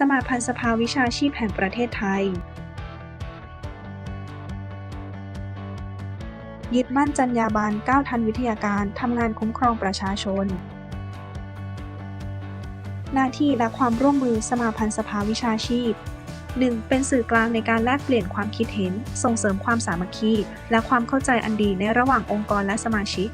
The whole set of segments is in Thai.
สมาพันธ์สภาวิชาชีพแห่งประเทศไทย ยึดมั่นจรรยาบรรณก้าวทันวิทยาการทำงานคุ้มครองประชาชน หน้าที่และความร่วมมือสมาพันธ์สภาวิชาชีพ 1. เป็นสื่อกลางในการแลกเปลี่ยนความคิดเห็น ส่งเสริมความสามัคคี และความเข้าใจอันดีในระหว่างองค์กรและสมาชิก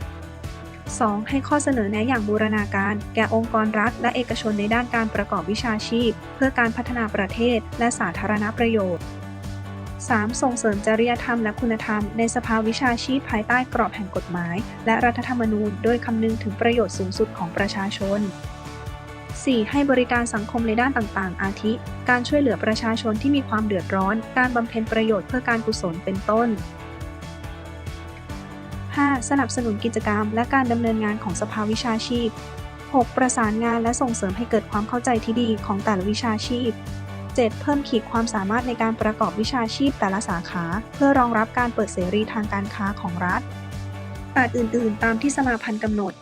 2. ให้ข้อเสนอแนะอย่างบูรณาการ แก่องค์กรรัฐและเอกชนในด้านการประกอบวิชาชีพ เพื่อการพัฒนาประเทศ และสาธารณประโยชน์ 3. ส่งเสริมจริยธรรมและคุณธรรม ในสภาวิชาชีพภายใต้กรอบแห่งกฎหมาย และรัฐธรรมนูญ โดยคำนึงถึงประโยชน์สูงสุดของประชาชน 4. ให้บริการสังคมในด้านต่างๆ อาทิ การช่วยเหลือประชาชนที่มีความเดือดร้อน การบำเพ็ญประโยชน์เพื่อการกุศลเป็นต้น 5. สนับสนุนกิจกรรม และการดำเนินงานของสภาวิชาชีพ 6. ประสานงานและส่งเสริมให้เกิดความเข้าใจที่ดีของแต่ละวิชาชีพ 7. เพิ่มขีดความสามารถในการประกอบวิชาชีพแต่ละสาขา เพื่อรองรับการเปิดเสรีทางการค้าของรัฐอาจอื่น ๆ ตามที่สมาพันธ์กำหนด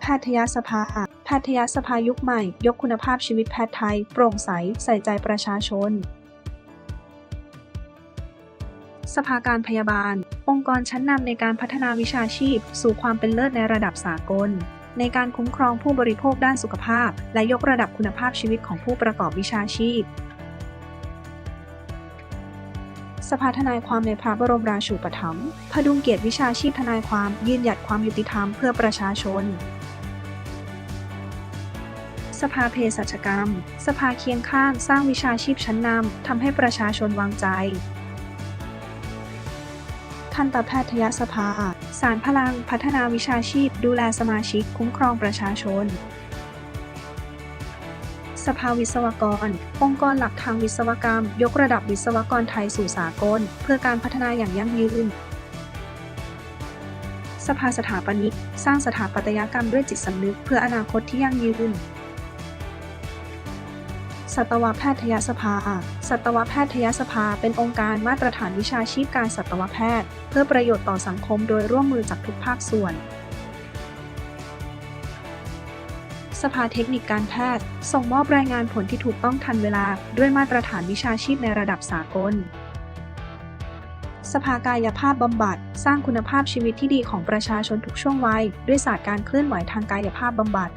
แพทยสภา แพทยสภายุคใหม่ ยกคุณภาพชีวิตแพทย์ไทย โปร่งใส ใส่ใจประชาชน สภาการพยาบาล องค์กรชั้นนำในการพัฒนาวิชาชีพ สู่ความเป็นเลิศในระดับสากล ในการคุ้มครองผู้บริโภคด้านสุขภาพ และยกระดับคุณภาพชีวิตของผู้ประกอบวิชาชีพ สภาทนายความในพระบรมราชูปถัมภ์พดุงเกียรติวิชาชีพทนายความยืนหยัดความยุติธรรมเพื่อประชาชนสภาเภสัชกรรม สภาเคียงข้างสร้างวิชาชีพชั้นนำทำให้ประชาชนวางใจ ทันตแพทยสภา สารพลังพัฒนาวิชาชีพ ดูแลสมาชิกคุ้มครองประชาชน สภาวิศวกร องค์กรหลักทางวิศวกรรม ยกระดับวิศวกรไทยสู่สากล เพื่อการพัฒนาอย่างยั่งยืน สภาสถาปนิก สร้างสถาปัตยกรรมด้วยจิตสำนึกเพื่ออนาคตที่ยั่งยืน สัตวแพทยสภา สัตวแพทยสภาเป็นองค์การมาตรฐานวิชาชีพการสัตวแพทย์ เพื่อประโยชน์ต่อสังคมโดยร่วมมือจากทุกภาคส่วน สภาเทคนิคการแพทย์ ส่งมอบรายงานผลที่ถูกต้องทันเวลาด้วยมาตรฐานวิชาชีพในระดับสากล สภากายภาพบำบัด สร้างคุณภาพชีวิตที่ดีของประชาชนทุกช่วงวัย ด้วยศาสตร์การเคลื่อนไหวทางกายภาพบำบัด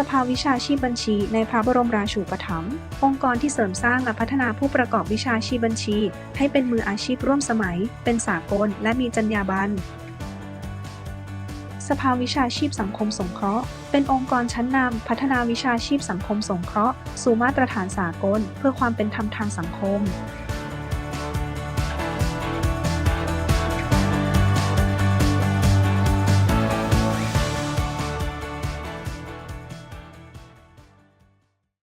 สภาวิชาชีพบัญชีในพระบรมราชูปถัมภ์องค์กรที่เสริมสร้างและพัฒนาผู้ประกอบวิชาชีพบัญชี ให้เป็นมืออาชีพร่วมสมัย เป็นสากล และมีจรรยาบรรณสภาวิชาชีพสังคมสงเคราะห์ เป็นองค์กรชั้นนำพัฒนาวิชาชีพสังคมสงเคราะห์ สู่มาตรฐานสากล เพื่อความเป็นธรรมทางสังคม